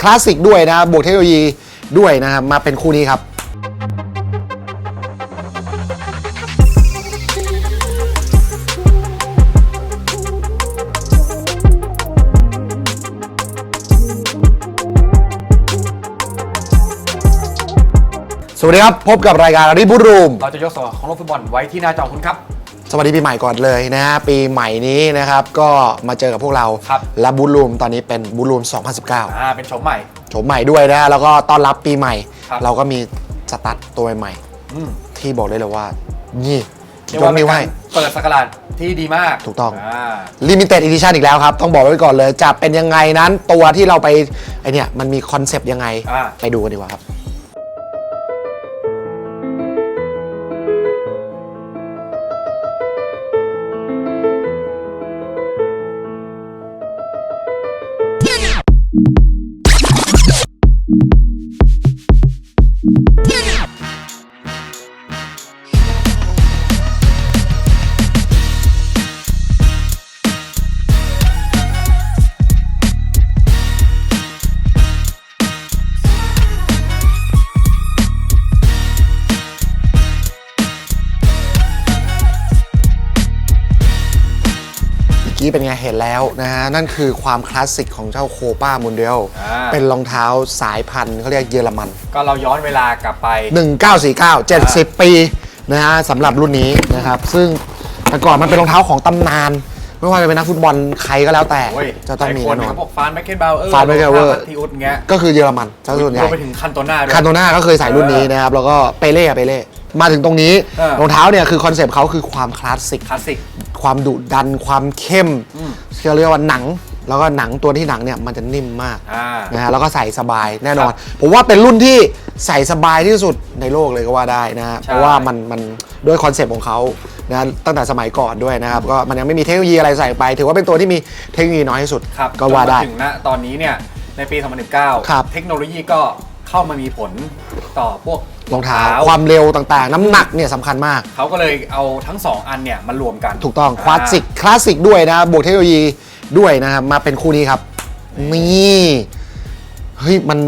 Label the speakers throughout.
Speaker 1: คลาสสิกด้วยนะบวกเทคโนโลยีด้วยนะครับมาเป็นคู่นี้ครับสวัสดีครับ พบกับรายการริบูรูม
Speaker 2: เราจะยกส่วนของโลกฟุตบอลไว้ที่หน้าจอคุณครับ
Speaker 1: สวัสดีปีใหม่ก่อนเลยนะฮะปีใหม่นี้นะครับก็มาเจอกับพวกเรา
Speaker 2: ครับ
Speaker 1: และบูรูมตอนนี้เป็นบูรูม 2019
Speaker 2: อ่าเป็นโฉมใหม่
Speaker 1: โฉมใหม่ด้วยนะฮะแล้วก็ต้อนรับปีใหม่
Speaker 2: ครับ
Speaker 1: เราก็มีสตาร์ทตัวใหม่
Speaker 2: อืม
Speaker 1: ๆที่บอกได้เลยว่า นี่
Speaker 2: เรียก
Speaker 1: ย
Speaker 2: ว่ากเป็น
Speaker 1: นิ้ว
Speaker 2: กา
Speaker 1: ให้
Speaker 2: รเปิดสกราชที่ดีมาก
Speaker 1: ถูกต้อง
Speaker 2: อ่า
Speaker 1: ลิมิเต็ดอีดิชันอีกแล้วครับ ต้องบอกไว้ก่อนเลย จะเป็นยังไงนั้นตัวที่เราไปไอเนี่ยมันมีคอนเซปต์ยังไง
Speaker 2: อ่า
Speaker 1: ไปดูกันดีกว่าครับ กี้เป็นไงเห็นแล้วนะฮะนั่นคือความคลาสสิกของเจ้าโคป้ามุนเดียล
Speaker 2: อ่า
Speaker 1: เป็นรองเท้าสายพันธุ์เขาเรียกเยอรมัน
Speaker 2: ก็เราย้อนเวลากลับไป
Speaker 1: 1949 70 ปีนะฮะสำหรับรุ่นนี้นะครับ ซึ่งแต่ก่อนมันเป็นรองเท้าของตำนาน ไม่ว่าจะเป็นนักฟุตบอลใครก็แล้วแต่
Speaker 2: โอ้ย
Speaker 1: จะต้องมี
Speaker 2: หลายคน
Speaker 1: แน่นอ
Speaker 2: เขา
Speaker 1: น
Speaker 2: บอกฟานแบ็คเคนบาเออร์
Speaker 1: Van Beckenbauer
Speaker 2: ทีอุดเงี้ย
Speaker 1: ก็คือเยอรมันซะส่วนให
Speaker 2: ร
Speaker 1: ญ่
Speaker 2: วมไปถึงคันโตน่าด้วย
Speaker 1: คานโตน่าก็เคยใส่รุ่นนี้นะครับ แล้วก็เปเล่อะเปเล่ มาถึงตรงนี้
Speaker 2: เออ
Speaker 1: รองเท้าเนี่ยคือคอนเซปต์เขาคือความคลาสสิก
Speaker 2: คลาสสิก
Speaker 1: ความดุดันความเข้ม
Speaker 2: อืม
Speaker 1: ที่เราเรียกว่าหนัง แล้วก็หนังตัวที่หนังเนี่ยมันจะนิ่มมาก
Speaker 2: อ่า
Speaker 1: นะฮะแล้วก็ใส่สบายแน่นอน
Speaker 2: ครับ
Speaker 1: ผมว่าเป็นรุ่นที่ใส่สบายที่สุดในโลกเลยก็ว่าได้นะฮะ
Speaker 2: ใช่
Speaker 1: เพราะว่ามันมันด้วยคอนเซปต์ของเขานะตั้งแต่สมัยก่อนด้วยนะครับก็มันยังไม่มีเทคโนโลยีอะไรใส่ไป ถือว่าเป็นตัวที่มีเทคโนโลยีน้อยที่สุด
Speaker 2: ครับ
Speaker 1: ก็ว่าได้
Speaker 2: จนมถึงณตอนนี้เนี่ยในปี 2019
Speaker 1: ครับ
Speaker 2: เทคโนโลยีก็ เข้ามามีผลต่อพวก
Speaker 1: รองเท้าความเร็วต่างๆ น้ำหนักเนี่ยสำคัญมาก
Speaker 2: เขาก็เลยเอาทั้งสองอันเนี่ยมารวมกัน
Speaker 1: ถูกต้องคลาสสิกคลาสสิกด้วยนะบวกเทคโนโลยีด้วยนะครับมาเป็นคู่นี้ครับ นี่เฮ้ยมัน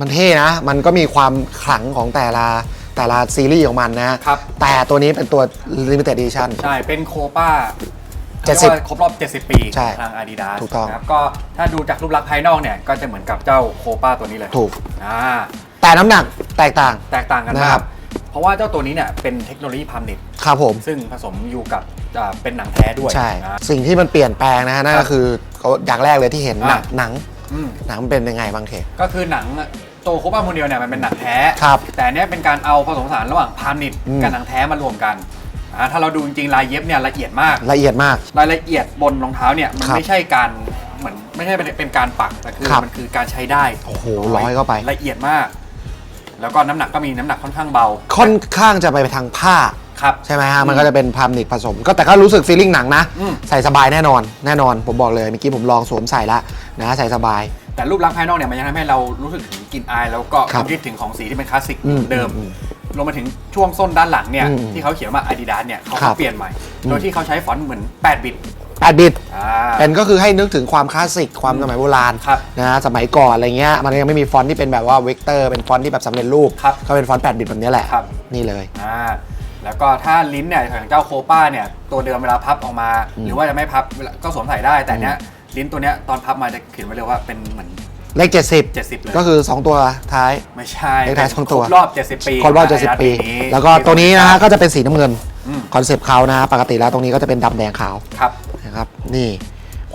Speaker 1: มันเท่นะ มันก็มีความขลังของแต่ละแต่ละซีรีส์ของมันนะ
Speaker 2: ครับ
Speaker 1: แต่ตัวนี้เป็นตัว limited edition
Speaker 2: ใช่ เป็นโคป้า
Speaker 1: 70
Speaker 2: เรียกว่าครบรอบ 70 ปี
Speaker 1: ใช่
Speaker 2: ทาง Adidas
Speaker 1: ถูกต้อง
Speaker 2: นะครับก็ถ้าดูจากรูปลักษณ์ภายนอกเนี่ย ก็จะเหมือนกับเจ้าโคป้าตัวนี้เลย
Speaker 1: ถูก
Speaker 2: อ่า
Speaker 1: แต่น้ำหนักแตกต่าง
Speaker 2: แตกต่างกัน
Speaker 1: นะ
Speaker 2: มา
Speaker 1: ครั
Speaker 2: ก
Speaker 1: บ
Speaker 2: เพราะว่าเจ้าตัวนี้เนี่ยเป็นเทคโนโลยีพามนิต
Speaker 1: ครับผม
Speaker 2: ซึ่งผสมอยู่กับอ่าเป็นหนังแท้ด้วย
Speaker 1: ใช่
Speaker 2: นะ
Speaker 1: สิ่งที่มันเปลี่ยนแปลงนะฮะนั่น
Speaker 2: ครั
Speaker 1: ก็
Speaker 2: บ
Speaker 1: คือเขาอย่างแรกเลยที่เห็นหนัง
Speaker 2: อ่า
Speaker 1: หนัง
Speaker 2: อืม
Speaker 1: หนังมันเป็นยังไงบางเท
Speaker 2: ก็คือหนังตัวโคป้าโมเดลเนี่ยมันเป็นหนังแท้
Speaker 1: ครับ
Speaker 2: แต่อันเนี้ยเป็นการเอาผสมผสานระหว่างพามนิต
Speaker 1: อืม
Speaker 2: กับหนังแท้มารวมกัน อ่าถ้าเราดูจริงๆลายเย็บเนี่ยละเอียดมาก
Speaker 1: ละเอียดมาก
Speaker 2: รายละเอียดบนรองเท้าเนี่ยมัน
Speaker 1: ครับ
Speaker 2: ไม่ใช่การเหมือนไม่ใช่เป็นเป็นการปักแต่คือ
Speaker 1: ครับ
Speaker 2: มันคือการใช้ได้
Speaker 1: โอ้โหร้อยเข้าไป
Speaker 2: ละเอียดมาก แล้วก็น้ำหนักก็มีน้ำหนักค่อนข้างเบา
Speaker 1: ค่อนข้างจะไปทางผ้า
Speaker 2: ครับ
Speaker 1: ใช่ไหมฮะ มันก็จะเป็นพรามนิกผสม ก็แต่ก็รู้สึกฟีลลิ่งหนังนะ
Speaker 2: อืม
Speaker 1: ใส่สบายแน่นอน แน่นอน ผมบอกเลยเมื่อกี้ผมลองสวมใส่แล้วนะใส่สบาย
Speaker 2: แต่รูปลักษณ์ภายนอกเนี่ยมันยังทำให้เรารู้สึกถึงกลิ่นอาย แล้วก็
Speaker 1: ครับ
Speaker 2: คิดถึงของสีที่เป็นคลาสสิก
Speaker 1: อืม
Speaker 2: เดิม
Speaker 1: อืม
Speaker 2: รวมมาถึงช่วงส้นด้านหลังเนี่ย
Speaker 1: อืม
Speaker 2: ที่เขาเขียนว่า Adidas เนี่ยเขา
Speaker 1: ครั
Speaker 2: ก็
Speaker 1: บ
Speaker 2: เปลี่ยนใหม่
Speaker 1: อืม
Speaker 2: โดยที่เขาใช้ฟอนต์เหมือน 8 บิต
Speaker 1: 8บิต
Speaker 2: อ่า
Speaker 1: เป็นก็คือให้นึกถึงความคลาสสิกความสมัยโบราณ
Speaker 2: ครับ
Speaker 1: นะสมัยก่อนอะไรเงี้ยมันยังไม่มีฟอนต์ที่เป็นแบบว่าเวกเตอร์เป็นฟอนต์ที่แบบสำเร็จรูป
Speaker 2: ครับ
Speaker 1: ก็เป็นฟอนต์8บิตแบบนี้แหละ
Speaker 2: ครับ
Speaker 1: นี่เลย
Speaker 2: อ่าแล้วก็ถ้าลิ้นเนี่ยอย่างเจ้าโคป้าเนี่ยตัวเดิมเวลาพับออกมา
Speaker 1: อืม
Speaker 2: หรือว่าจะไม่พับเวลาก็สวมใส่ได้แต่เนี้ยลิ้นตัวเนี้ยตอนพับมาจะเขียนไว้เลยว่าเป็นเหมือน
Speaker 1: เลข 70
Speaker 2: 70เลย
Speaker 1: ก็คือ 2 ตัวท้าย
Speaker 2: ไม่ใช่
Speaker 1: เลขท้ายสองตัว
Speaker 2: ครบรอบ 70 ปี
Speaker 1: ครบรอบ
Speaker 2: ของ
Speaker 1: 70 ปี
Speaker 2: Adidas นี้
Speaker 1: แล้วก็ตัวนี้นะฮะก็จะเป็นสีน้ำเงิน
Speaker 2: อืม
Speaker 1: คอนเซปต์เขานะปกติแล้วตรงนี้ก็จะเป็นดำแดงขาว
Speaker 2: ครับ
Speaker 1: นะครับนี่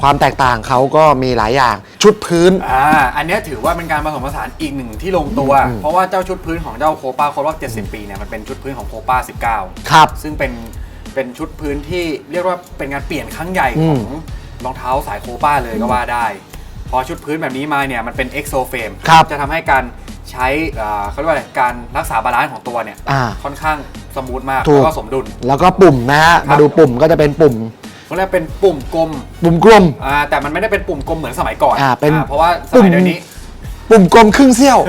Speaker 1: ความแตกต่างเขาก็มีหลายอย่างชุดพื้น
Speaker 2: อ่า อันเนี้ยถือว่าเป็นการผสมผสานอีกหนึ่งที่ลงตัว
Speaker 1: อืม
Speaker 2: เพราะว่าเจ้าชุดพื้นของเจ้าโคป้าครบรอบ 70 ปีเนี่ยมันเป็นชุดพื้นของโคป้า19
Speaker 1: ครับ
Speaker 2: ซึ่งเป็นเป็นชุดพื้นที่เรียกว่าเป็นการเปลี่ยนครั้งใหญ่
Speaker 1: อื
Speaker 2: ข
Speaker 1: ม
Speaker 2: องรองเท้าสายโคป้าเลยก็ว่าได้พ อชุดพื้นแบบนี้มาเนี่ยมันเป็น exo frame
Speaker 1: ครับ
Speaker 2: จะทำให้การใช้อ่าเขาเรียกว่าอะไรการรักษาบาลานซ์ของตัวเนี่ย
Speaker 1: อ่า
Speaker 2: ค่อนข้างสมูทมาก
Speaker 1: ถูก
Speaker 2: แล้วก็สมดุล
Speaker 1: แล้วก็ปุ่มนะฮะ
Speaker 2: ครับ
Speaker 1: มาดูปุ่มก็จะเป็นปุ่ม
Speaker 2: เขาเรียกเป็นปุ่มกลม
Speaker 1: ปุ่มกลม
Speaker 2: อ่าแต่มันไม่ได้เป็นปุ่มกลมเหมือนสมัยก่อน
Speaker 1: อ่าเป็น
Speaker 2: เพราะว่าส
Speaker 1: ปุ่ม
Speaker 2: มัยเดี๋ยวนี้
Speaker 1: ปุ่มกลมครึ่งเสี้ยว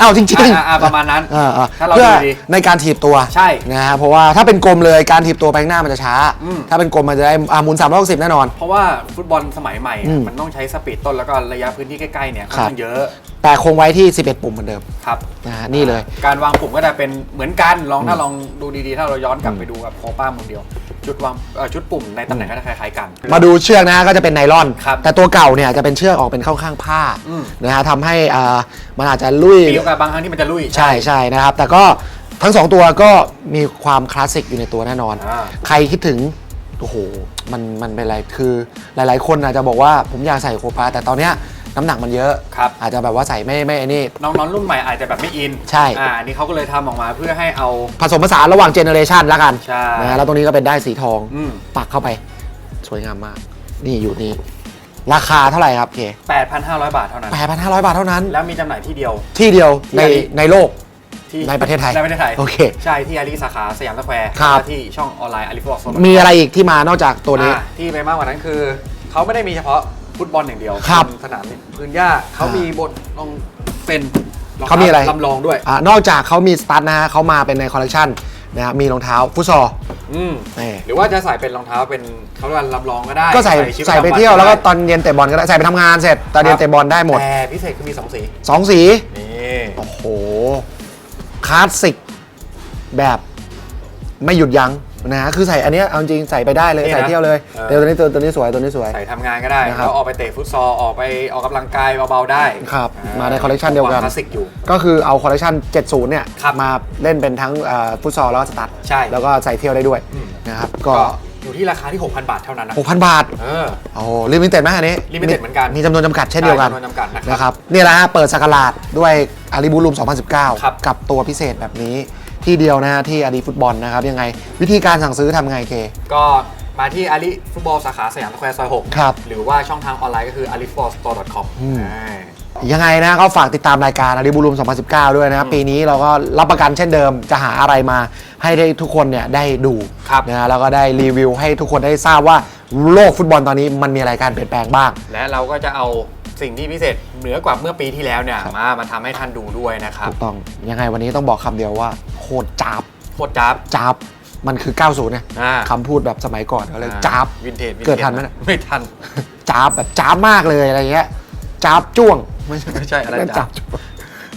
Speaker 1: อ้าวจริง
Speaker 2: อ่าอ่าประมาณนั้น
Speaker 1: ๆอ่าอ่า
Speaker 2: ถ้าเรา
Speaker 1: เพื่อ
Speaker 2: ดูดี
Speaker 1: ในการถีบตัว
Speaker 2: ใช่
Speaker 1: นะฮะเพราะว่าถ้าเป็นกลมเลยการถีบตัวไปข้างหน้ามันจะช้า
Speaker 2: อืม
Speaker 1: ถ้าเป็นกลมมันจะได้อ่าหมุน360แน่นอน
Speaker 2: เพราะว่าฟุตบอลสมัยใหม่อะ
Speaker 1: อืม
Speaker 2: มันต้องใช้สปีดต้นแล้วก็ระยะพื้นที่ใกล้ๆเนี่ยค่อน
Speaker 1: ครับ
Speaker 2: ข้างเยอะ
Speaker 1: แต่คงไว้ที่ 11 ปุ่มเหมือนเดิม
Speaker 2: ครับ
Speaker 1: นะฮะนี่เลย
Speaker 2: การวางปุ่มก็จะเป็นเหมือนกันลองถ้าลองดูดีๆ ถ้าเราย้อนกลับไปดูกับโคป้าโมเดล ชุดวางเอ่อชุดปุ่มในตำแหน่งก็จะคล้ายๆกัน
Speaker 1: มาดูเชือกนะฮะก็จะเป็นไนลอน
Speaker 2: ครับ
Speaker 1: แต่ตัวเก่าเนี่ยจะเป็นเชือกออกเป็นเข้าข้างผ้า
Speaker 2: อืม
Speaker 1: นะฮะทำให้อ่ามันอาจจะลุย
Speaker 2: มีโอกาสบางครั้งที่มันจะลุย
Speaker 1: ใช่ใช่นะครับ แต่ก็ทั้งสองตัวก็มีความคลาสสิกอยู่ในตัวแน่นอน
Speaker 2: อ่า
Speaker 1: ใครคิดถึง โอ้โห มันมันเป็นอะไรคือหลาย ๆ คนอาจจะบอกว่าผมอยากใส่โคปาแต่ตอนเนี้ย น้ำหนักมันเยอะ
Speaker 2: ครับ
Speaker 1: อาจจะแบบว่าใส่ไม่ไม่ไอ้นี่
Speaker 2: น้องๆรุ่นใหม่อาจจะแบบไม่อิน
Speaker 1: ใช่
Speaker 2: อ่าอันนี้เขาก็เลยทำออกมาเพื่อให้เอา
Speaker 1: ผสมผสานระหว่างเจเนอเรชันแล้วกัน
Speaker 2: ใช่
Speaker 1: นะฮะแล้วตรงนี้ก็เป็นได้ายสีทอง
Speaker 2: อืม
Speaker 1: ปักเข้าไป สวยงามมาก นี่อยู่นี่ ราคาเท่าไหร่ครับเค
Speaker 2: 8,500 บาทเท่านั้น
Speaker 1: 8,500 บาทเท่านั้น
Speaker 2: แล้วมีจำหน่ายที่เดียว
Speaker 1: ที่เดียวใน
Speaker 2: ที่
Speaker 1: ในโลก
Speaker 2: ที่
Speaker 1: ในประเทศไทย
Speaker 2: ในประเทศไทย
Speaker 1: โอเค
Speaker 2: ใช่ที่อาลีสาขาสยามสแควร์
Speaker 1: ครับ
Speaker 2: แล้วก็ที่ช่องออนไลน์อาลีฟบอกโซน
Speaker 1: มีอะไรอีกที่มานอกจากตัวนี้
Speaker 2: อ่าที่ไปมากกว่านั้นคือ เขาไม่ได้มีเฉพาะ ฟุตบอลอย่างเดียว
Speaker 1: ครับ
Speaker 2: นสนามพื้นหญ้าเขามีบทลงเป็นง
Speaker 1: เขามีอะไร
Speaker 2: ลำลองด้วย
Speaker 1: อ่านอกจากเขามีสตาร์ทนะฮะเขามาเป็นในคอลเลคชันนะฮะมีรองเท้าฟุตซอล
Speaker 2: อืม
Speaker 1: นี่
Speaker 2: หรือว่าจะใส่เป็นรองเท้าเป็นเขาเรียกว่าลำลองก็ได้
Speaker 1: ก็ใส่
Speaker 2: ชีต
Speaker 1: ใส่ไป
Speaker 2: ประจำน
Speaker 1: เที่ยวแล้วก็
Speaker 2: ได้
Speaker 1: ตอนเย็นเตะบอลก็ได้ใส่ไปทำงานเสร็จตอนเย็นเตะบอลได้หมด
Speaker 2: แต่พิเศษคือมีสองสี
Speaker 1: สองสี
Speaker 2: นี่
Speaker 1: โอ้โห คลาสสิกแบบไม่หยุดยั้ง นะฮะคือใส่อันเนี้ยเอาจริงใส่ไปได้เลยใส่เที่ยวเลยเดี๋ยวตัวนี้ตัวตัวนี้สวยตัวนี้สวย
Speaker 2: ใส่ทำงานก็ได้
Speaker 1: นะครับ
Speaker 2: แล้วออกไปเตะฟุตซอลออกไปออกกำลังกายเบาๆได้
Speaker 1: ครับ
Speaker 2: อ่
Speaker 1: มาในคอลเลคชันเดียวกัน
Speaker 2: คลาสสิกอยู่
Speaker 1: ก็คือเอาคอลเลคชัน70 เนี่ย
Speaker 2: ครับ
Speaker 1: มาเล่นเป็นทั้งเอ่อฟุตซอลแล้วก็สตาร์ท
Speaker 2: ใช่
Speaker 1: แล้วก็ใส่เที่ยวได้ด้วย
Speaker 2: อืม
Speaker 1: นะครับ
Speaker 2: ก็
Speaker 1: ก็
Speaker 2: อยู่ที่ราคาที่ 6,000 บาทเท่านั้นนะ
Speaker 1: 6,000 บาท
Speaker 2: เออ
Speaker 1: โอ้ลิมิเต็ดไหมอันนี้
Speaker 2: limited เหมือนกัน
Speaker 1: มีจำนวนจำกัดเช่นเดียวกัน
Speaker 2: ใช่จำนวนจำกัดนะครับ
Speaker 1: นะครับนี่แหละฮะเปิดสักราชด้วยอารีบูลูม
Speaker 2: ครับ
Speaker 1: 2019กับตัวพิเศษแบบนี้ ที่เดียวนะฮะที่อารีฟุตบอลนะครับยังไงวิธีการสั่งซื้อทำไงเค
Speaker 2: ก็มาที่อาลีฟุตบอลสาขาสยามสแควร์ซอย6
Speaker 1: ครับ
Speaker 2: หรือว่าช่องทางออนไลน์ก็คือ alifutballstore.com
Speaker 1: อืม
Speaker 2: อ่า
Speaker 1: ยังไงนะก็ฝากติดตามรายการอารีบูลูม2019 ด้วยนะครับปีนี้เราก็รับประกันเช่นเดิมจะหาอะไรมาให้ได้ทุกคนเนี่ยได้ดู
Speaker 2: ครับ
Speaker 1: นะฮะแล้วก็ได้รีวิวให้ทุกคนได้ทราบว่าโลกฟุตบอลตอนนี้มันมีอะไรการเปลี่ยนแปลงบ้าง
Speaker 2: และเราก็จะเอา สิ่งที่พิเศษเหนือกว่าเมื่อปีที่แล้วเนี่ยมามาทำให้ท่านดูด้วยนะครับ
Speaker 1: ถูกต้องยังไงวันนี้ต้องบอกคำเดียวว่าโคตรจับ
Speaker 2: โคตรจับ
Speaker 1: จับมันคือ 90นะ
Speaker 2: อ่า
Speaker 1: คำพูดแบบสมัยก่อนเขาเลยจับ
Speaker 2: วินเทจ
Speaker 1: เกิดทันไหมเนี่ย
Speaker 2: ไม่ทัน
Speaker 1: จ้าบแบบจ้าบมากเลยอะไรเงี้ยจ้าบจ้วงไม่ใช่
Speaker 2: ไม่ใช่อะไร
Speaker 1: นั่น
Speaker 2: จ๊าบ
Speaker 1: จ้วง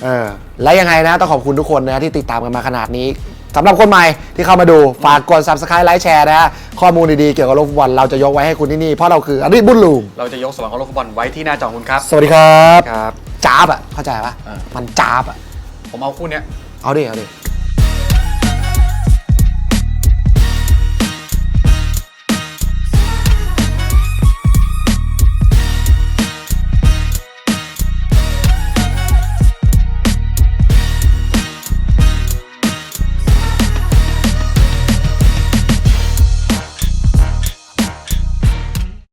Speaker 1: เออและยังไงนะต้องขอบคุณทุกคนนะที่ติดตามกันมาขนาดนี้ สำหรับคนใหม่ที่เข้ามาดูฝากกด subscribe ไลค์แชร์นะฮะข้อมูลดีๆเกี่ยวกับโลกฟุตบอลเราจะยกไว้ให้คุณที่นี่เพราะเราคืออดีตบุญลูม
Speaker 2: เราจะยกสวรรค์ของโลกฟุตบอลไว้ที่หน้าจอคุณครับ
Speaker 1: สวัสดีครับ
Speaker 2: ครับ
Speaker 1: จ้าบอะเข้าใจปะ
Speaker 2: อ่า
Speaker 1: มันจ้าบอะ
Speaker 2: ผมเอาคู่เนี้ย
Speaker 1: เอาดิเอาดิ